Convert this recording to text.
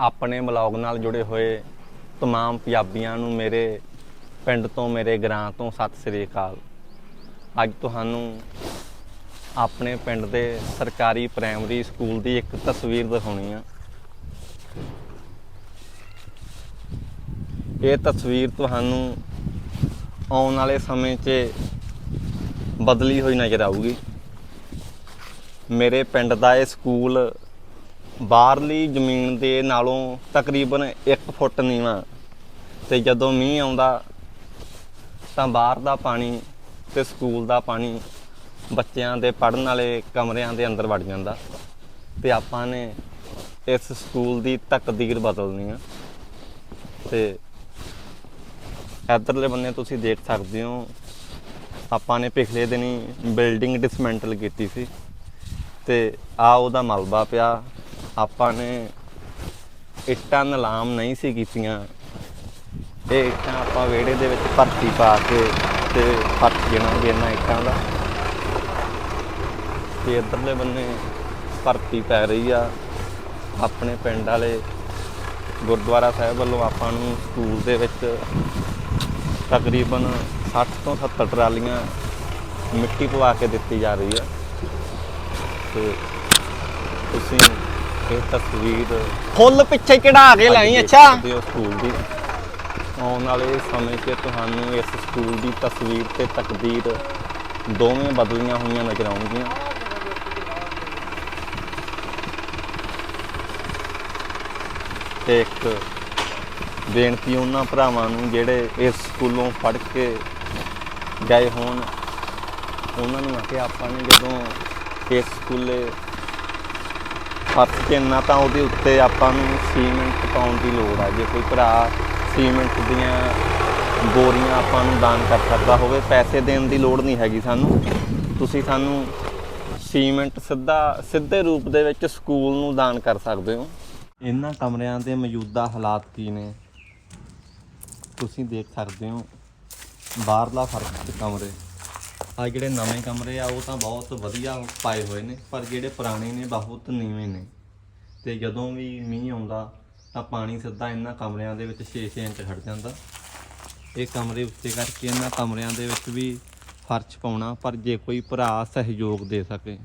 ਆਪਣੇ ਬਲੌਗ ਨਾਲ ਜੁੜੇ ਹੋਏ तमाम ਪੰਜਾਬੀਆਂ ਨੂੰ ਮੇਰੇ ਪਿੰਡ ਤੋਂ ਮੇਰੇ ਗ੍ਰਾਂ ਤੋਂ ਸਤਿ ਸ੍ਰੀ ਅਕਾਲ ਅੱਜ ਤੁਹਾਨੂੰ ਆਪਣੇ ਪਿੰਡ ਦੇ ਸਰਕਾਰੀ ਪ੍ਰਾਇਮਰੀ ਸਕੂਲ ਦੀ ਇੱਕ ਤਸਵੀਰ ਦਿਖਾਉਣੀ ਆ ਇਹ ਤਸਵੀਰ ਤੁਹਾਨੂੰ ਆਉਣ ਵਾਲੇ ਸਮੇਂ 'ਚ ਬਦਲੀ ਹੋਈ ਨਜ਼ਰ ਆਊਗੀ ਮੇਰੇ ਪਿੰਡ ਦਾ ਇਹ ਸਕੂਲ ਬਾਹਰਲੀ ਜ਼ਮੀਨ ਦੇ ਨਾਲੋਂ ਤਕਰੀਬਨ 1 ਫੁੱਟ ਨੀਵਾਂ। ਤੇ ਜਦੋਂ ਮੀਂਹ ਆਉਂਦਾ, ਤਾਂ ਬਾਹਰ ਦਾ ਪਾਣੀ ਤੇ ਸਕੂਲ ਦਾ ਪਾਣੀ ਬੱਚਿਆਂ ਦੇ ਪੜਨ ਵਾਲੇ ਕਮਰਿਆਂ ਦੇ ਅੰਦਰ ਵੜ ਜਾਂਦਾ। ਤੇ ਆਪਾਂ ਨੇ ਇਸ ਸਕੂਲ ਦੀ ਤਕਦੀਰ ਬਦਲਣੀ ਆ। ਤੇ ਇੱਧਰਲੇ ਬੰਨੇ ਤੁਸੀਂ ਦੇਖ ਸਕਦੇ ਹੋ, ਆਪਾਂ ਨੇ ਪਿਛਲੇ ਦਿਨੀ ਬਿਲਡਿੰਗ ਡਿਸਮੈਂਟਲ ਕੀਤੀ ਸੀ। ਤੇ ਆ ਉਹਦਾ ਮਲਬਾ ਪਿਆ ਆਪਾਂ ਨੇ ਇੱਟਾਂ ਨਿਲਾਮ ਨਹੀਂ ਸੀ ਕੀਤੀਆਂ। ਇਹ ਇੱਟਾਂ ਆਪਾਂ ਵਿਹੜੇ ਦੇ ਵਿੱਚ ਭਰਤੀ ਪਾ ਕੇ ਤੇ ਫਰਸ਼ ਗਿਣਾਂਗੇ ਇਹਨਾਂ ਇੱਟਾਂ ਦਾ। ਤੇ ਇੱਧਰਲੇ ਬੰਨੇ ਭਰਤੀ ਪੈ ਰਹੀ ਆ। ਆਪਣੇ ਪਿੰਡ ਵਾਲੇ ਗੁਰਦੁਆਰਾ ਸਾਹਿਬ ਵੱਲੋਂ ਆਪਾਂ ਨੂੰ ਸਕੂਲ ਦੇ ਵਿੱਚ ਤਕਰੀਬਨ 60 ਤੋਂ 70 ਟਰਾਲੀਆਂ ਮਿੱਟੀ ਪਵਾ ਕੇ ਦਿੱਤੀ ਜਾ ਰਹੀ ਆ। ਤੇ ਤੁਸੀਂ ਇਹ ਤਸਵੀਰ ਫੁੱਲ ਪਿੱਛੇ ਕਢਾ ਕੇ ਲਾਈ ਅੱਛਾ? ਸਕੂਲ ਦੀ। ਆਉਣ ਵਾਲੇ ਸਮੇਂ 'ਚ ਤੁਹਾਨੂੰ ਇਸ ਸਕੂਲ ਦੀ ਤਸਵੀਰ ਤੇ ਤਕਦੀਰ ਦੋਵੇਂ ਬਦਲੀਆਂ ਹੋਈਆਂ ਨਜ਼ਰ ਆਉਣਗੀਆਂ। ਤੇ ਇੱਕ ਬੇਨਤੀ ਉਹਨਾਂ ਭਰਾਵਾਂ ਨੂੰ ਜਿਹੜੇ ਇਸ ਸਕੂਲੋਂ ਪੜ੍ਹ ਕੇ ਗਏ ਹੋਣ ਉਹਨਾਂ ਨੂੰ ਆ ਕੇ ਆਪਾਂ ਨੇ ਜਦੋਂ ਇਸ ਸਕੂਲੇ ਫਰਸ਼ ਕਿੰਨਾ ਤਾਂ ਉਹਦੇ ਉੱਤੇ ਆਪਾਂ ਨੂੰ ਸੀਮੈਂਟ ਪਾਉਣ ਦੀ ਲੋੜ ਆ। ਜੇ ਕੋਈ ਭਰਾ ਸੀਮੈਂਟ ਦੀਆਂ ਬੋਰੀਆਂ ਆਪਾਂ ਨੂੰ ਦਾਨ ਕਰ ਸਕਦਾ ਹੋਵੇ, ਪੈਸੇ ਦੇਣ ਦੀ ਲੋੜ ਨਹੀਂ ਹੈਗੀ ਸਾਨੂੰ। ਤੁਸੀਂ ਸਾਨੂੰ ਸੀਮੈਂਟ ਸਿੱਧਾ, ਸਿੱਧੇ ਰੂਪ ਦੇ ਵਿੱਚ ਸਕੂਲ ਨੂੰ ਦਾਨ ਕਰ ਸਕਦੇ ਹੋ। ਇਹਨਾਂ ਕਮਰਿਆਂ ਦੇ ਮੌਜੂਦਾ ਹਾਲਾਤ ਕੀ ਨੇ? ਤੁਸੀਂ ਦੇਖ ਸਕਦੇ ਹੋ, ਬਾਹਰਲਾ ਫ਼ਰਕ ਤੇ ਕਮਰੇ। ਆ ਜਿਹੜੇ ਨਵੇਂ ਕਮਰੇ ਆ, ਉਹ ਤਾਂ ਬਹੁਤ ਵਧੀਆ ਪਾਏ ਹੋਏ ਨੇ, ਪਰ ਜਿਹੜੇ ਪੁਰਾਣੇ ਨੇ ਬਹੁਤ ਨੀਵੇਂ ਨੇ। ਤੇ ਜਦੋਂ ਵੀ ਮੀਂਹ ਆਉਂਦਾ, ਤਾਂ ਪਾਣੀ ਸਿੱਧਾ ਇਹਨਾਂ ਕਮਰਿਆਂ ਦੇ ਵਿੱਚ 6-6 ਇੰਚ ਖੜ ਜਾਂਦਾ। ਇਹ ਕਮਰੇ ਉੱਤੇ ਕਰਕੇ ਇਹਨਾਂ ਕਮਰਿਆਂ ਦੇ ਵਿੱਚ ਵੀ ਫਰਸ਼ ਪਾਉਣਾ, ਪਰ ਜੇ ਕੋਈ ਭਰਾ ਸਹਿਯੋਗ ਦੇ ਸਕੇ।